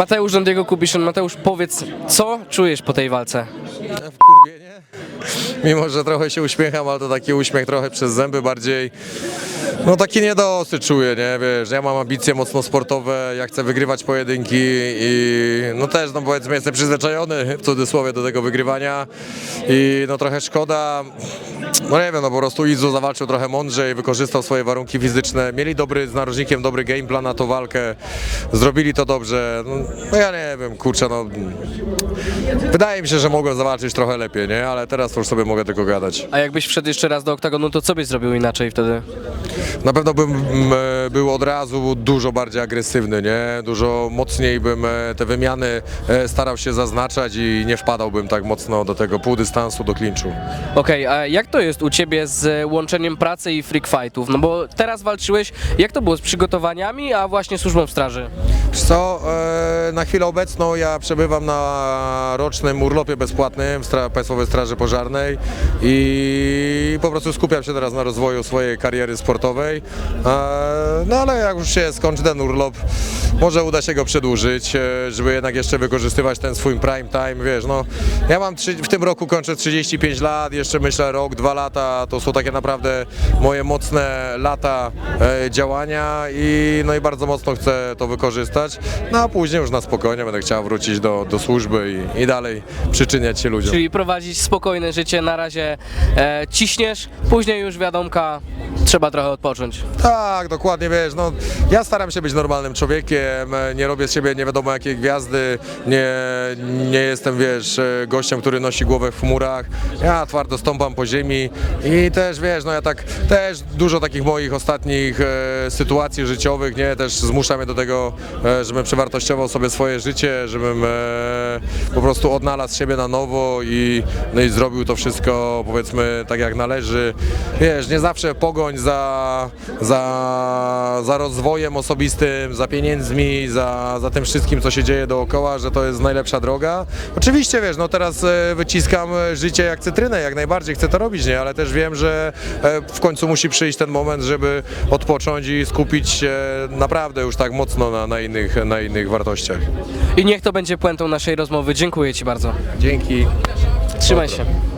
Mateusz Żądiego Kubiszyn. Mateusz, powiedz, co czujesz po tej walce? Wkurwienie? Mimo, że trochę się uśmiecham, ale to taki uśmiech trochę przez zęby bardziej. No taki niedosyt czuję, nie? Wiesz, ja mam ambicje mocno sportowe, ja chcę wygrywać pojedynki i no też, no powiedzmy, jestem przyzwyczajony w cudzysłowie do tego wygrywania i no trochę szkoda. No nie wiem, no po prostu Izu zawalczył trochę mądrzej, wykorzystał swoje warunki fizyczne, mieli dobry, z narożnikiem dobry game plan na tą walkę, zrobili to dobrze. No, no ja nie wiem, kurczę, no Wydaje mi się, że mogłem zawalczyć trochę lepiej, nie? Ale teraz to już sobie mogę tylko gadać. A jakbyś wszedł jeszcze raz do oktagonu, to co byś zrobił inaczej wtedy? Na pewno bym mm, e, był od razu dużo bardziej agresywny, nie? Dużo mocniej bym e, te wymiany e, starał się zaznaczać i nie wpadałbym tak mocno do tego pół dystansu, do klinczu. Okej, a jak to jest u Ciebie z łączeniem pracy i freak fightów? No bo teraz walczyłeś, jak to było z przygotowaniami, a właśnie służbą straży? Co, e, na chwilę obecną ja przebywam na rocznym urlopie bezpłatnym w Państwowej Straży Pożarnej i po prostu skupiam się teraz na rozwoju swojej kariery sportowej. E, No ale jak już się skończy ten urlop, może uda się go przedłużyć, e, żeby jednak jeszcze wykorzystywać ten swój prime time, wiesz, no ja mam trzy, w tym roku kończę 35 lat, jeszcze myślę rok, dwa lata, to są takie naprawdę moje mocne lata działania i no i bardzo mocno chcę to wykorzystać, no a później już na spokojnie będę chciał wrócić do, do służby i, i dalej przyczyniać się ludziom. Czyli prowadzić spokojne życie, na razie e, ciśniesz, później już wiadomka, trzeba trochę odpocząć. Tak, dokładnie, wiesz, no ja staram się być normalnym człowiekiem, nie robię z siebie nie wiadomo jakiej gwiazdy, nie, nie jestem, wiesz, e, gościem, który nosi głowę w chmurach, ja twardo stąpam po ziemi i też, wiesz, no ja tak, też dużo takich moich ostatnich e, sytuacji życiowych, nie, też zmusza mnie do tego, e, żebym przewartościował sobie swoje życie, żebym e, po prostu odnalazł siebie na nowo i, no i zrobił to wszystko, powiedzmy, tak jak należy, wiesz, nie zawsze pogoń za, za, za rozwojem osobistym, za pieniędzmi, za, za tym wszystkim, co się dzieje dookoła, że to jest najlepsza droga. Oczywiście, wiesz, no teraz e, wyciskam e, życie jak cytrynę, jak najbardziej chcę to robić, nie, ale też wiem, że e, w końcu musi przyjść ten moment, żeby odpocząć i skupić się naprawdę już tak mocno na, na, innych, na innych wartościach. I niech to będzie puentą naszej rozmowy. Dziękuję Ci bardzo. Dzięki. Trzymaj się.